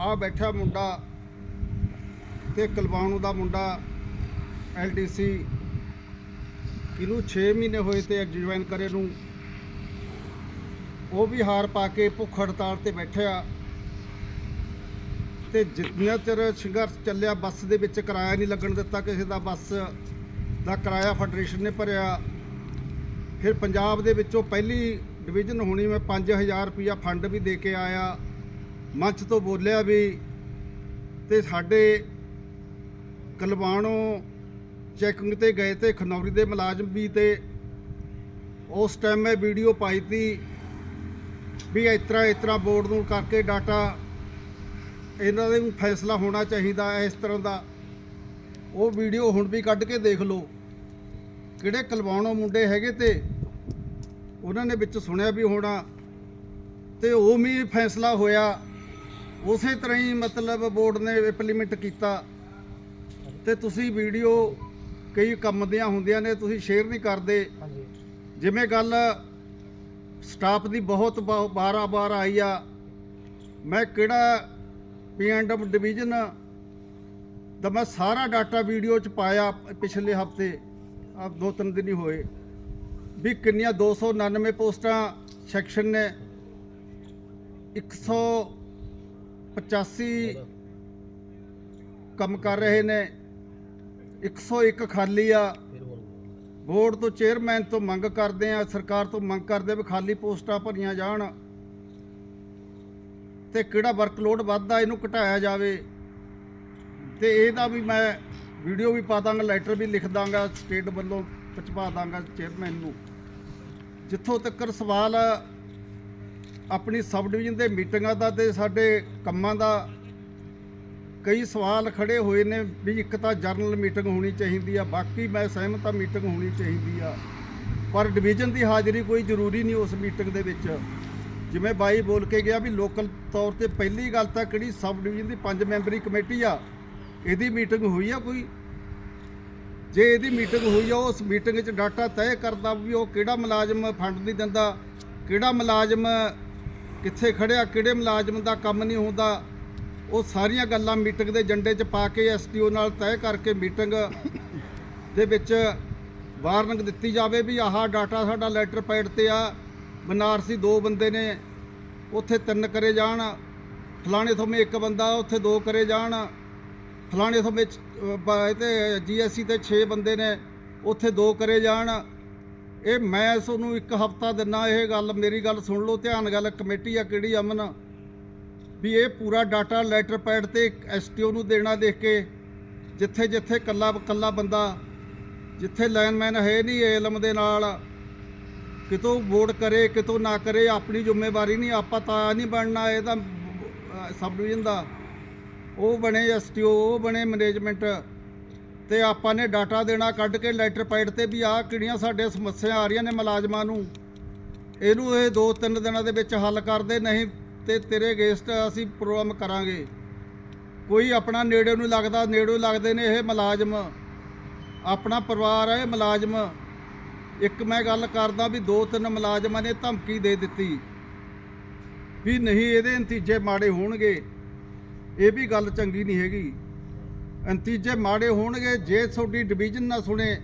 ਆ ਬੈਠਾ ਮੁੰਡਾ ਤੇ ਕਲਵਾਣੂ ਦਾ ਮੁੰਡਾ ਐਲਡੀਸੀ। ਇਹਨੂੰ 6 ਮਹੀਨੇ ਹੋਏ ਤੇ ਜੁਆਇਨ ਕਰੇ ਨੂੰ। ਉਹ ਵੀ ਹਾਰ ਪਾ ਕੇ ਭੁੱਖ ਹੜਤਾਲ ਤੇ ਬੈਠਿਆ। ਤੇ ਜਿੰਨਾ ਚਿਰ ਸੰਘਰਸ਼ ਚੱਲਿਆ, ਬੱਸ ਦੇ ਵਿੱਚ ਕਿਰਾਇਆ ਨਹੀਂ ਲੱਗਣ ਦਿੱਤਾ ਕਿਸੇ ਦਾ, ਬੱਸ ਦਾ ਕਿਰਾਇਆ ਫੈਡਰੇਸ਼ਨ ਨੇ ਭਰਿਆ। ਫਿਰ ਪੰਜਾਬ ਦੇ ਵਿੱਚੋਂ ਪਹਿਲੀ ਡਿਵੀਜ਼ਨ ਹੋਣੀ, ਮੈਂ 5000 ਰੁਪਇਆ ਫੰਡ ਵੀ ਦੇ ਕੇ ਆਇਆ। ਮੰਚ ਤੋਂ ਬੋਲਿਆ ਵੀ ਤੇ ਸਾਡੇ ਕਲਵਾਣੋਂ ਚੈਕਿੰਗ ਤੇ ਗਏ ਤੇ ਖਨੌਰੀ ਦੇ ਮੁਲਾਜ਼ਮ ਵੀ ਤੇ ਉਸ ਟਾਈਮ ਮੈਂ ਵੀਡੀਓ ਪਾਈ ਤੀ ਵੀ ਇਸ ਤਰ੍ਹਾਂ ਇਸ ਤਰ੍ਹਾਂ ਬੋਰਡ ਨੂੰ ਕਰਕੇ ਡਾਟਾ ਇਹਨਾਂ ਦੇ ਵੀ ਫੈਸਲਾ ਹੋਣਾ ਚਾਹੀਦਾ ਇਸ ਤਰ੍ਹਾਂ ਦਾ। ਉਹ ਵੀਡੀਓ ਹੁਣ ਵੀ ਕੱਢ ਕੇ ਦੇਖ ਲਓ। ਕਿਹੜੇ ਕਲਵਾਣੋਂ ਮੁੰਡੇ ਹੈਗੇ ਤੇ ਉਹਨਾਂ ਨੇ ਵਿੱਚ ਸੁਣਿਆ ਵੀ ਹੋਣਾ ਤੇ ਉਹ ਵੀ ਫੈਸਲਾ ਹੋਇਆ। ਉਸੇ ਤਰ੍ਹਾਂ ਹੀ ਮਤਲਬ ਬੋਰਡ ਨੇ ਇੰਪਲੀਮੈਂਟ ਕੀਤਾ। ਤੇ ਤੁਸੀਂ ਵੀਡੀਓ ਕਈ ਕੰਮ ਦੀਆਂ ਹੁੰਦੀਆਂ ਨੇ ਤੁਸੀਂ ਸ਼ੇਅਰ ਨਹੀਂ ਕਰਦੇ। ਜਿਵੇਂ ਗੱਲ ਸਟਾਫ ਦੀ ਬਹੁਤ ਬਾਰਾ ਬਾਰ ਆਈ ਆ। ਮੈਂ ਕਿਹੜਾ ਪੀਐਨਡਮ ਡਿਵੀਜ਼ਨ ਦਾ ਮੈਂ ਸਾਰਾ ਡਾਟਾ ਵੀਡੀਓ ਚ ਪਾਇਆ ਪਿਛਲੇ ਹਫ਼ਤੇ ਆ ਦੋ ਤਿੰਨ ਦਿਨ ਹੀ ਹੋਏ। ਵੀ ਕਿੰਨੀਆਂ 299 ਪੋਸਟਾਂ ਸੈਕਸ਼ਨ ਨੇ 185 ਕੰਮ ਕਰ ਰਹੇ ਨੇ 101 ਖਾਲੀ ਆ। ਬੋਰਡ ਤੋਂ ਚੇਅਰਮੈਨ ਤੋਂ ਮੰਗ ਕਰਦੇ ਆ, ਸਰਕਾਰ ਤੋਂ ਮੰਗ ਕਰਦੇ ਵੀ ਖਾਲੀ ਪੋਸਟਾਂ ਭਰੀਆਂ ਜਾਣ ਤੇ ਕਿਹੜਾ ਵਰਕਲੋਡ ਵੱਧਦਾ ਇਹਨੂੰ ਘਟਾਇਆ ਜਾਵੇ। ਤੇ ਇਹਦਾ ਵੀ ਮੈਂ ਵੀਡੀਓ ਵੀ ਪਾ ਦਾਂਗਾ ਲੈਟਰ ਵੀ ਲਿਖ ਦਾਂਗਾ ਸਟੇਟ ਵੱਲੋਂ ਪਹੁੰਚਾ ਦਾਂਗਾ ਚੇਅਰਮੈਨ ਨੂੰ। ਜਿੱਥੋਂ ਤੱਕ ਸਵਾਲ ਆਪਣੀ ਸਬ ਡਿਵੀਜ਼ਨ ਦੇ ਮੀਟਿੰਗਾਂ ਦਾ ਤੇ ਸਾਡੇ ਕੰਮਾਂ ਦਾ ਕਈ ਸਵਾਲ ਖੜੇ ਹੋਏ ਨੇ ਵੀ ਇੱਕ ਤਾਂ ਜਰਨਲ ਮੀਟਿੰਗ ਹੋਣੀ ਚਾਹੀਦੀ ਆ, ਬਾਕੀ ਮੈਂ ਸਹਿਮਤ ਆ ਮੀਟਿੰਗ ਹੋਣੀ ਚਾਹੀਦੀ ਆ। ਪਰ ਡਿਵੀਜ਼ਨ ਦੀ ਹਾਜ਼ਰੀ ਕੋਈ ਜ਼ਰੂਰੀ ਨਹੀਂ ਉਸ ਮੀਟਿੰਗ ਦੇ ਵਿੱਚ। ਜਿਵੇਂ ਬਾਈ ਬੋਲ ਕੇ ਗਿਆ ਵੀ ਲੋਕਲ ਤੌਰ ਤੇ ਪਹਿਲੀ ਗੱਲ ਤਾਂ ਕਿਹੜੀ ਸਬ ਡਿਵੀਜ਼ਨ ਦੀ ਪੰਜ ਮੈਂਬਰੀ ਕਮੇਟੀ ਆ, ਇਹਦੀ ਮੀਟਿੰਗ ਹੋਈ ਆ ਕੋਈ? ਜੇ ਇਹਦੀ ਮੀਟਿੰਗ ਹੋਈ ਆ, ਉਸ ਮੀਟਿੰਗ 'ਚ ਡਾਟਾ ਤੈਅ ਕਰਦਾ ਵੀ ਉਹ ਕਿਹੜਾ ਮੁਲਾਜ਼ਮ ਫੰਡ ਨਹੀਂ ਦਿੰਦਾ, ਕਿਹੜਾ ਮੁਲਾਜ਼ਮ ਕਿੱਥੇ ਖੜਿਆ ਕਿਹੜੇ ਮੁਲਾਜ਼ਮ ਦਾ ਕੰਮ ਨਹੀਂ ਹੁੰਦਾ, ਉਹ ਸਾਰੀਆਂ ਗੱਲਾਂ ਮੀਟਿੰਗ ਦੇ ਏਜੰਡੇ 'ਚ ਪਾ ਕੇ ਐਸਟੀਓ ਨਾਲ ਤੈਅ ਕਰਕੇ ਮੀਟਿੰਗ ਦੇ ਵਿੱਚ ਵਾਰਨਿੰਗ ਦਿੱਤੀ ਜਾਵੇ ਵੀ ਆਹ ਡਾਟਾ ਸਾਡਾ ਲੈਟਰ ਪੈਡ ਤੇ ਆ, ਬਨਾਰਸੀ ਦੋ ਬੰਦੇ ਨੇ, ਉੱਥੇ ਤਿੰਨ ਕਰੇ ਜਾਣ, ਫਲਾਣੇ ਥੋਮੇ ਇੱਕ ਬੰਦਾ, ਉੱਥੇ ਦੋ ਕਰੇ ਜਾਣ, ਫਲਾਣੇ ਥੋਮੇ ਤੇ, ਜੀਐਸਸੀ ਤੇ 6 ਬੰਦੇ ਨੇ, ਉੱਥੇ ਦੋ ਕਰੇ ਜਾਣ ਇਹ ਮੈਂ ਤੁਹਾਨੂੰ ਇੱਕ ਹਫਤਾ ਦਿਨਾ, ਇਹ ਗੱਲ, ਮੇਰੀ ਗੱਲ ਸੁਣ ਲਓ, ਧਿਆਨ ਗੱਲ, ਕਮੇਟੀ ਆ ਕਿਹੜੀ, ਅਮਨ? ਵੀ ਇਹ ਪੂਰਾ ਡਾਟਾ ਲੈਟਰ ਪੈਡ ਤੇ ਐਸਟੀਓ ਨੂੰ ਦੇਣਾ ਦੇਖ ਕੇ, ਜਿੱਥੇ ਜਿੱਥੇ ਕੱਲਾ ਕੱਲਾ ਬੰਦਾ, ਜਿੱਥੇ ਲਾਈਨਮੈਨ ਹੈ ਨਹੀਂ ਇਲਮ ਦੇ ਨਾਲ, ਕਿਤੋਂ ਵੋਟ ਕਰੇ, ਕਿਤੋਂ ਨਾ ਕਰੇ, ਆਪਣੀ ਜ਼ਿੰਮੇਵਾਰੀ ਨਹੀਂ, ਆਪਾਂ ਤਾਂ ਨਹੀਂ ਬਣਨਾ, ਇਹ ਤਾਂ ਸਬ ਡਿਵੀਜ਼ਨ ਦਾ। ਉਹ ਬਣੇ ਐਸਟੀਓ, ਉਹ ਬਣੇ ਮੈਨੇਜਮੈਂਟ। ਤੇ ਆਪਾਂ ਨੇ ਡਾਟਾ ਦੇਣਾ ਕੱਢ ਕੇ ਲੈਟਰ ਪੈਡ ਤੇ ਵੀ ਆਹ ਕਿਹੜੀਆਂ ਸਾਡੇ ਸਮੱਸਿਆ ਆ ਰਹੀਆਂ ਨੇ ਮੁਲਾਜ਼ਮਾਂ ਨੂੰ। ਇਹਨੂੰ ਇਹ ਦੋ ਤਿੰਨ ਦਿਨਾਂ ਦੇ ਵਿੱਚ ਹੱਲ ਕਰਦੇ, ਨਹੀਂ ਤੇ ਤੇਰੇ ਅਗੇਂਸਟ ਅਸੀਂ ਪ੍ਰੋਗਰਾਮ ਕਰਾਂਗੇ। ਕੋਈ ਆਪਣਾ ਨੇੜੇ ਨੂੰ ਲੱਗਦਾ, ਨੇੜੇ ਲੱਗਦੇ ਨੇ ਇਹ ਮੁਲਾਜ਼ਮ। ਆਪਣਾ ਪਰਿਵਾਰ ਹੈ ਇਹ ਮੁਲਾਜ਼ਮ। ਇੱਕ ਮੈਂ ਗੱਲ ਕਰਦਾ ਵੀ ਦੋ ਤਿੰਨ ਮੁਲਾਜ਼ਮਾਂ ਨੇ ਧਮਕੀ ਦੇ ਦਿੱਤੀ ਵੀ ਨਹੀਂ ਇਹਦੇ ਨਤੀਜੇ ਮਾੜੇ ਹੋਣਗੇ। ਇਹ ਵੀ ਗੱਲ ਚੰਗੀ ਨਹੀਂ ਹੈਗੀ। ਨਤੀਜੇ ਮਾੜੇ ਹੋਣਗੇ, ਜੇ ਤੁਹਾਡੀ ਡਿਵੀਜ਼ਨ ਨਾ ਸੁਣੇ,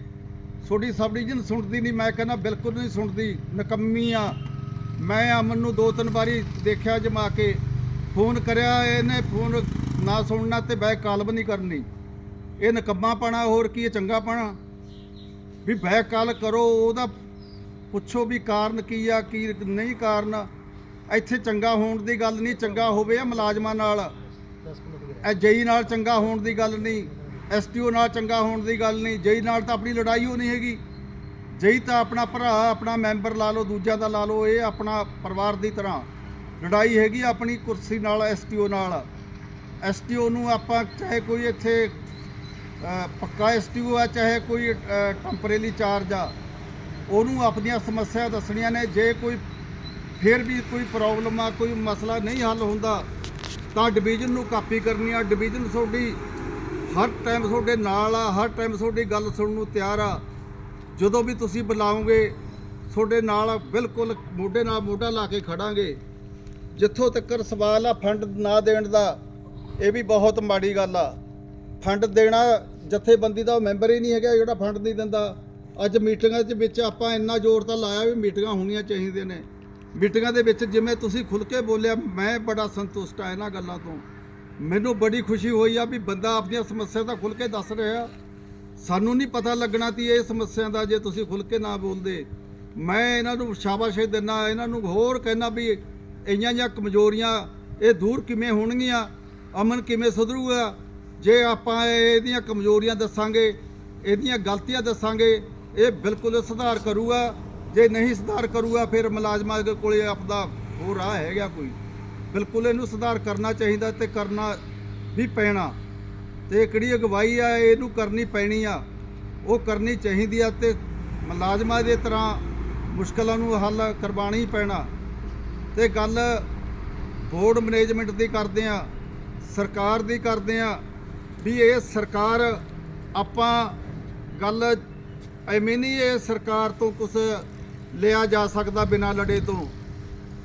ਤੁਹਾਡੀ ਸਬ ਡਿਵੀਜ਼ਨ ਸੁਣਦੀ ਨਹੀਂ, ਮੈਂ ਕਹਿੰਦਾ ਬਿਲਕੁਲ ਨਹੀਂ ਸੁਣਦੀ, ਨਕੰਮੀ ਆ। ਮੈਂ ਅਮਨ ਨੂੰ ਦੋ ਤਿੰਨ ਵਾਰੀ ਦੇਖਿਆ ਜਮਾ ਕੇ, ਫੋਨ ਕਰਿਆ ਇਹਨੇ, ਫੋਨ ਨਾ ਸੁਣਨਾ ਤੇ ਬੈਕ ਕਾਲ ਵੀ ਨਹੀਂ ਕਰਨੀ। ਇਹ ਨਕੰਮਾ ਪਾਣਾ, ਹੋਰ ਕੀ ਇਹ ਚੰਗਾ ਪਾਣਾ? ਵੀ ਬੈਕ ਕਾਲ ਕਰੋ, ਉਹਦਾ ਪੁੱਛੋ ਵੀ ਕਾਰਨ ਕੀ ਆ, ਕੀ ਨਹੀਂ ਕਾਰਨ। ਇੱਥੇ ਚੰਗਾ ਹੋਣ ਦੀ ਗੱਲ ਨਹੀਂ, ਚੰਗਾ ਹੋਵੇ ਆ ਮੁਲਾਜ਼ਮਾਂ ਨਾਲ। ਜਈ ਨਾਲ ਚੰਗਾ ਹੋਣ ਦੀ ਗੱਲ ਨਹੀਂ ਐਸਟੀਓ ਨਾਲ ਚੰਗਾ ਹੋਣ ਦੀ ਗੱਲ ਨਹੀਂ ਜਈ ਨਾਲ ਤਾਂ ਆਪਣੀ ਲੜਾਈ ਹੋ ਨਹੀਂ ਹੈਗੀ। ਜਈ ਤਾਂ ਆਪਣਾ ਭਰਾ ਆਪਣਾ ਮੈਂਬਰ ਲਾ ਲਓ ਦੂਜਿਆਂ ਦਾ ਲਾ ਲਓ ਇਹ ਆਪਣਾ ਪਰਿਵਾਰ ਦੀ ਤਰ੍ਹਾਂ। ਲੜਾਈ ਹੈਗੀ ਆਪਣੀ ਕੁਰਸੀ ਨਾਲ ਐਸਟੀਓ ਨਾਲ। ਐਸਟੀਓ ਨੂੰ ਆਪਾਂ ਚਾਹੇ ਕੋਈ ਇੱਥੇ ਅ, ਪੱਕਾ ਐਸਟੀਓ ਆ ਚਾਹੇ ਕੋਈ ਟੈਂਪਰੇਰੀ ਚਾਰਜ ਆ ਉਹਨੂੰ ਆਪਣੀਆਂ ਸਮੱਸਿਆ ਦੱਸਣੀਆਂ ਨੇ। ਜੇ ਕੋਈ ਫਿਰ ਵੀ ਕੋਈ ਪ੍ਰੋਬਲਮ ਆ ਕੋਈ ਮਸਲਾ ਨਹੀਂ ਹੱਲ ਹੁੰਦਾ ਤਾਂ ਡਿਵੀਜ਼ਨ ਨੂੰ ਕਾਪੀ ਕਰਨੀ ਆ ਡਿਵੀਜ਼ਨ ਤੁਹਾਡੀ ਹਰ ਟਾਈਮ ਤੁਹਾਡੇ ਨਾਲ ਆ, ਹਰ ਟਾਈਮ ਤੁਹਾਡੀ ਗੱਲ ਸੁਣਨ ਨੂੰ ਤਿਆਰ ਆ। ਜਦੋਂ ਵੀ ਤੁਸੀਂ ਬੁਲਾਓਗੇ, ਤੁਹਾਡੇ ਨਾਲ ਬਿਲਕੁਲ ਮੋਢੇ ਨਾਲ ਮੋਢਾ ਲਾ ਕੇ ਖੜਾਂਗੇ। ਜਿੱਥੋਂ ਤੱਕ ਸਵਾਲ ਆ ਫੰਡ ਨਾ ਦੇਣ ਦਾ, ਇਹ ਵੀ ਬਹੁਤ ਮਾੜੀ ਗੱਲ ਆ। ਫੰਡ ਦੇਣਾ ਜਥੇਬੰਦੀ ਦਾ ਮੈਂਬਰ ਹੀ ਨਹੀਂ ਹੈਗਾ, ਜਿਹੜਾ ਫੰਡ ਨਹੀਂ ਦਿੰਦਾ। ਅੱਜ ਮੀਟਿੰਗਾਂ ਦੇ ਵਿੱਚ ਆਪਾਂ ਇੰਨਾ ਜ਼ੋਰ ਤਾਂ ਲਾਇਆ ਵੀ ਮੀਟਿੰਗਾਂ ਹੋਣੀਆਂ ਚਾਹੀਦੀਆਂ ਨੇ। ਮੀਟਿੰਗਾਂ ਦੇ ਵਿੱਚ ਜਿਵੇਂ ਤੁਸੀਂ ਖੁੱਲ ਕੇ ਬੋਲਿਆ, ਮੈਂ ਬੜਾ ਸੰਤੁਸ਼ਟ ਆ ਇਹਨਾਂ ਗੱਲਾਂ ਤੋਂ। ਮੈਨੂੰ ਬੜੀ ਖੁਸ਼ੀ ਹੋਈ ਆ ਵੀ ਬੰਦਾ ਆਪਣੀਆਂ ਸਮੱਸਿਆ ਦਾ ਖੁੱਲ ਕੇ ਦੱਸ ਰਿਹਾ। ਸਾਨੂੰ ਨਹੀਂ ਪਤਾ ਲੱਗਣਾ ਤੀ ਇਹ ਸਮੱਸਿਆ ਦਾ ਜੇ ਤੁਸੀਂ ਖੁੱਲ ਕੇ ਨਾ ਬੋਲਦੇ। ਮੈਂ ਇਹਨਾਂ ਨੂੰ ਸ਼ਾਬਾਸ਼ ਦਿੰਦਾ ਇਹਨਾਂ ਨੂੰ ਹੋਰ ਕਹਿਣਾ ਵੀ ਇਹੀਆਂ ਜਿਹੀਆਂ ਕਮਜ਼ੋਰੀਆਂ, ਇਹ ਦੂਰ ਕਿਵੇਂ ਹੋਣਗੀਆਂ, ਅਮਨ ਕਿਵੇਂ ਸੁਧਰੂਗਾ? ਜੇ ਆਪਾਂ ਇਹਦੀਆਂ ਕਮਜ਼ੋਰੀਆਂ ਦੱਸਾਂਗੇ, ਇਹਦੀਆਂ ਗਲਤੀਆਂ ਦੱਸਾਂਗੇ, ਇਹ ਬਿਲਕੁਲ ਸੁਧਾਰ ਕਰੂਗਾ। ਜੇ ਨਹੀਂ ਸੁਧਾਰ ਕਰੂਗਾ, ਫਿਰ ਮੁਲਾਜ਼ਮਾਂ ਦੇ ਕੋਲੇ ਆਪਦਾ ਹੋਰ ਰਾਹ ਹੈਗਾ ਕੋਈ। ਬਿਲਕੁਲ ਇਹਨੂੰ ਸੁਧਾਰ ਕਰਨਾ ਚਾਹੀਦਾ ਤੇ ਕਰਨਾ ਵੀ ਪੈਣਾ। ਤੇ ਕਿਹੜੀ ਅਗਵਾਈ ਆ, ਇਹਨੂੰ ਕਰਨੀ ਪੈਣੀ ਆ। ਉਹ ਕਰਨੀ ਚਾਹੀਦੀ ਆ ਤੇ ਮੁਲਾਜ਼ਮਾਂ ਦੇ ਤਰ੍ਹਾਂ ਮੁਸ਼ਕਲਾਂ ਨੂੰ ਹੱਲ ਕਰਵਾਉਣਾ ਹੀ ਪੈਣਾ। ਤੇ ਗੱਲ ਬੋਰਡ ਮੈਨੇਜਮੈਂਟ ਦੀ ਕਰਦੇ ਆ, ਸਰਕਾਰ ਦੀ ਕਰਦੇ ਆ, ਵੀ ਇਹ ਸਰਕਾਰ ਆਪਾਂ ਗੱਲ ਐਵੇਂ ਨਹੀਂ ਇਹ ਸਰਕਾਰ ਤੋਂ ਕੁਝ ਲਿਆ ਜਾ ਸਕਦਾ ਬਿਨਾਂ ਲੜੇ ਤੋਂ।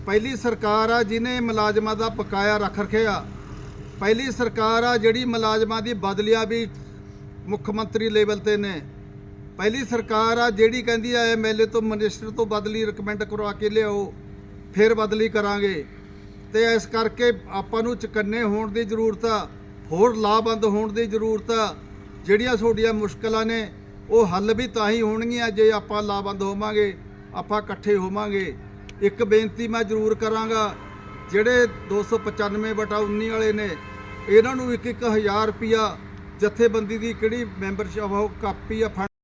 ਪਹਿਲੀ ਸਰਕਾਰ ਆ ਜਿਹਨੇ ਮੁਲਾਜ਼ਮਾਂ ਦਾ ਬਕਾਇਆ ਰੱਖ ਰੱਖਿਆ। ਪਹਿਲੀ ਸਰਕਾਰ ਆ ਜਿਹੜੀ ਮੁਲਾਜ਼ਮਾਂ ਦੀ ਬਦਲਿਆ ਵੀ ਮੁੱਖ ਮੰਤਰੀ ਲੈਵਲ ਤੇ ਨੇ। ਪਹਿਲੀ ਸਰਕਾਰ ਆ ਜਿਹੜੀ ਕਹਿੰਦੀ ਆ ਐਮਐਲਏ ਤੋਂ ਮਿਨਿਸਟਰ ਤੋਂ ਬਦਲੀ ਰეკਮੈਂਡ ਕਰਵਾ ਕੇ ਲਿਆਓ, ਫਿਰ ਬਦਲੀ ਕਰਾਂਗੇ। ਤੇ ਇਸ ਕਰਕੇ ਆਪਾਂ ਨੂੰ ਚਕੰਨੇ ਹੋਣ ਦੀ ਜ਼ਰੂਰਤ ਆ, ਹੋਰ ਲਾਭਬੰਦ ਹੋਣ ਦੀ ਜ਼ਰੂਰਤ ਆ। ਜਿਹੜੀਆਂ ਤੁਹਾਡੀਆਂ ਮੁਸ਼ਕਲਾਂ ਨੇ, ਉਹ ਹੱਲ ਵੀ ਤਾਂ ਹੀ ਹੋਣਗੀਆਂ ਜੇ ਆਪਾਂ ਲਾਭਬੰਦ ਹੋਵਾਂਗੇ। ਆਪਾਂ ਇਕੱਠੇ ਹੋਵਾਂਗੇ। ਇੱਕ ਬੇਨਤੀ ਮੈਂ ਜ਼ਰੂਰ ਕਰਾਂਗਾ, ਜਿਹੜੇ 295 ਬਟਾ 19 ਵਾਲੇ ਨੇ, ਇਹਨਾਂ ਨੂੰ ਇੱਕ ਇੱਕ ਹਜ਼ਾਰ ਰੁਪਿਆ ਜਥੇਬੰਦੀ ਦੀ ਕਿਹੜੀ ਮੈਂਬਰਸ਼ਿਪ ਆ, ਉਹ ਕਾਪੀ ਆ, ਫੰਡ